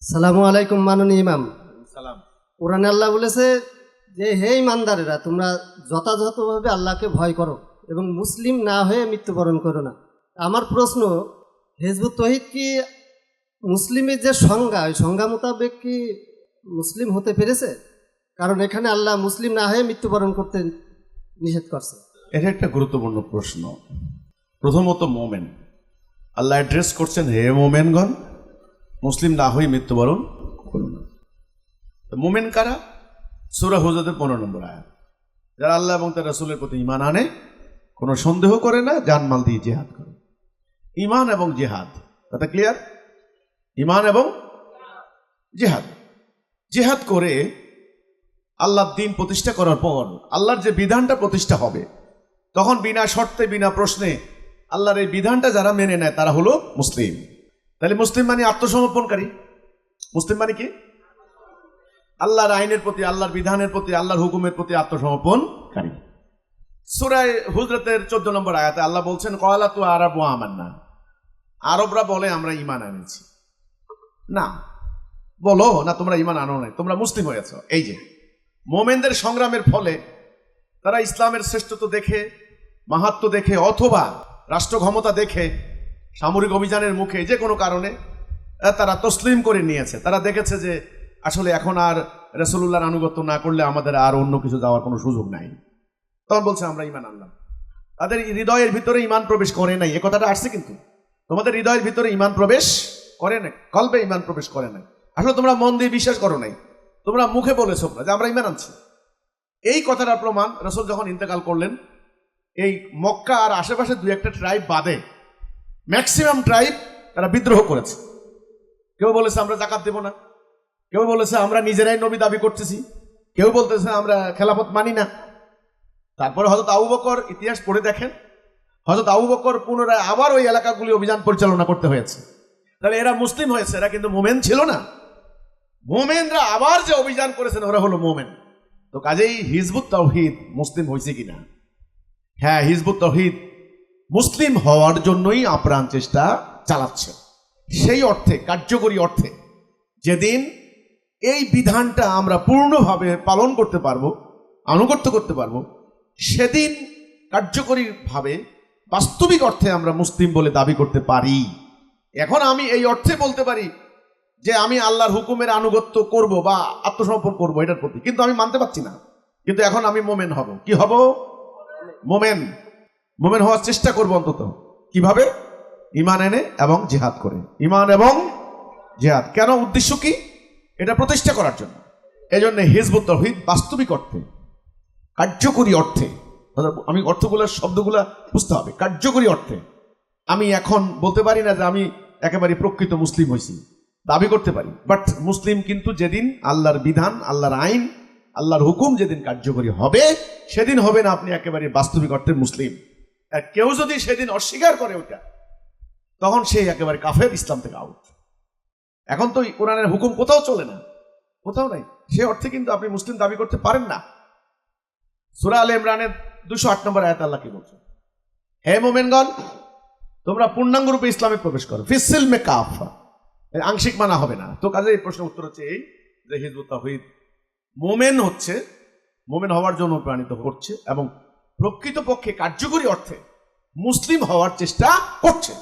সালামু আলাইকুম মাননীয় ইমাম। সালাম। কোরআনে আল্লাহ বলেছে যে হে ইমানদারেরা তোমরা যথাযথভাবে আল্লাহকে ভয় করো এবং মুসলিম না হয়ে মৃত্যুবরণ করো না। আমার প্রশ্ন হেজবুত তহিদ কি মুসলিমের যে সংজ্ঞা ওই সংজ্ঞা মোতাবেক কি মুসলিম হতে পেরেছে? কারণ এখানে আল্লাহ মুসলিম না হয়ে মৃত্যুবরণ করতে নিষেধ করছে। এটা একটা গুরুত্বপূর্ণ প্রশ্ন। প্রথমত মোমেন। আল্লাহ অ্যাড্রেস করছেন হে মোমেনগণ মুসলিম না হয়ে মৃত্যুবরণ করুন। মোমেন কারা? সুরা হুজতের পনেরো নম্বর আয়াত। যারা আল্লাহ এবং তার রাসূলের প্রতি ইমান আনে, কোনো সন্দেহ করে না, জানমাল দিয়ে জেহাদ করে। ইমান এবং জেহাদ, কথা ক্লিয়ার ইমান এবং জেহাদ। জেহাদ করে আল্লাহর দিন প্রতিষ্ঠা করার পর, আল্লাহর যে বিধানটা প্রতিষ্ঠা হবে, তখন বিনা শর্তে, বিনা প্রশ্নে আল্লাহর এই বিধানটা যারা মেনে নেয়, তারা হলো মুসলিম। তাহলে মুসলিম মানে আত্মসমর্পণকারী। মুসলিম মানে কি? আল্লাহর আইনের প্রতি, আল্লাহর বিধানের প্রতি, আল্লাহর হুকুমের প্রতি আত্মসমর্পণকারী। সুরায় হুজরতের চোদ্দ নম্বর আয়াতে আল্লাহ বলছেন কয়লা তু আরব ও আমার না আরবরা বলে, আমরা ইমান আনেছি না, বলো, না, তোমরা ইমান আনো নাই, তোমরা মুসলিম হয়েছ এই যে, মোমেনদের সংগ্রামের ফলে তারা ইসলামের শ্রেষ্ঠত্ব দেখে মাহাত্ম দেখে, অথবা রাষ্ট্র ক্ষমতা দেখে সামরিক অভিযানের মুখে যে কোনো কারণে তারা তসলিম করে নিয়েছে। তারা দেখেছে যে আসলে এখন আর রসুল্লাহর আনুগত্য না করলে আমাদের আর অন্য কিছু যাওয়ার কোনো সুযোগ নাই। তখন বলছে, আমরা ইমান আনলাম। তাদের হৃদয়ের ভিতরে ইমান প্রবেশ করে নাই। এ কথাটা আসছে কিন্তু। তোমাদের হৃদয়ের ভিতরে ইমান প্রবেশ করে নাই কল্পে ইমান প্রবেশ করে নাই। আসলে তোমরা মন দিয়ে বিশ্বাস করো নাই। তোমরা মুখে বলেছ যে আমরা ইমান আনছি। এই কথাটার প্রমাণ রসুল যখন ইন্তেকাল করলেন, এই মক্কা আর আশেপাশে দু একটা ট্রাইব বাদে ম্যাক্সিমাম ট্রাইব তারা বিদ্রোহ করেছে। কেউ বলেছে, আমরা জাকাত দেব না। কেউ বলেছে, আমরা নিজেরাই নবী দাবি করতেছি। কেউ বলতেছে, আমরা খেলাফত মানি না। তারপরে হজরত আবু বকর ইতিহাস পড়ে দেখেন। হজরত আবু বকর পুনরায় আবার ওই এলাকাগুলি অভিযান পরিচালনা করতে হয়েছে। তাহলে এরা মুসলিম হয়েছে, এরা কিন্তু মোমেন ছিল না। মোমেনরা আবার যে অভিযান করেছেন, ওরা হলো মোমেন। তো কাজেই হিজবুত তৌহিদ মুসলিম হয়েছে কিনা? হ্যাঁ হিজবুত তৌহিদ মুসলিম হওয়ার জন্যই আপ্রাণ চেষ্টা চালাচ্ছে। সেই অর্থে, কার্যকরী অর্থে, যেদিন এই বিধানটা আমরা পূর্ণভাবে পালন করতে পারব, আনুগত্য করতে পারব, সেদিন কার্যকরীভাবে বাস্তবিক অর্থে আমরা মুসলিম বলে দাবি করতে পারি। এখন আমি এই অর্থে বলতে পারি যে আমি আল্লাহর হুকুমের আনুগত্য করব বা আত্মসমর্পণ করব, এটার প্রতি। কিন্তু আমি মানতে পারছি না। কিন্তু এখন আমি মোমেন হব। কি হব? মোমেন। মোমেন হওয়ার চেষ্টা করব অন্তত। কীভাবে? ইমান এনে এবং জেহাদ করে। ইমান এবং জেহাদ। কেন? উদ্দেশ্য কি? এটা প্রতিষ্ঠা করার জন্য। এই জন্য হিজবুত তহিদ বাস্তবিক অর্থে, কার্যকরী অর্থে আমি অর্থগুলোর শব্দগুলা বুঝতে হবে। কার্যকরী অর্থে। আমি এখন বলতে পারি না যে আমি একেবারে প্রকৃত মুসলিম হয়েছি। দাবি করতে পারি। বাট মুসলিম কিন্তু যেদিন আল্লাহর বিধান, আল্লাহর আইন, আল্লাহর হুকুম যেদিন কার্যকরী হবে, সেদিন হবে না আপনি একেবারে বাস্তবিক অর্থে মুসলিম। কেউ যদি সেদিন অস্বীকার করে ওটা, তখন সে একেবারে কাফের ইসলাম থেকে আউট এখন তো কোরআনের হুকুম কোথাও চলে না। কোথাও নাই। সে অর্থে কিন্তু আপনি মুসলিম দাবি করতে পারেন না। সুরা আল ইমরানের দুশো আট নম্বর আয়াত আল্লাহ কি বলছে হে মোমেনগণ, তোমরা পূর্ণাঙ্গ রূপে ইসলামে প্রবেশ করো। ফিসিল মে কাফ আংশিক মানা হবে না। তো কাজে এই প্রশ্নের উত্তর হচ্ছে এই যে হিজবুত তাহিদ মোমেন হচ্ছে, মোমেন হওয়ার জন্য প্রাণিত করছে এবং প্রকৃতপক্ষে কার্যকরী অর্থে মুসলিম হওয়ার চেষ্টা করছে।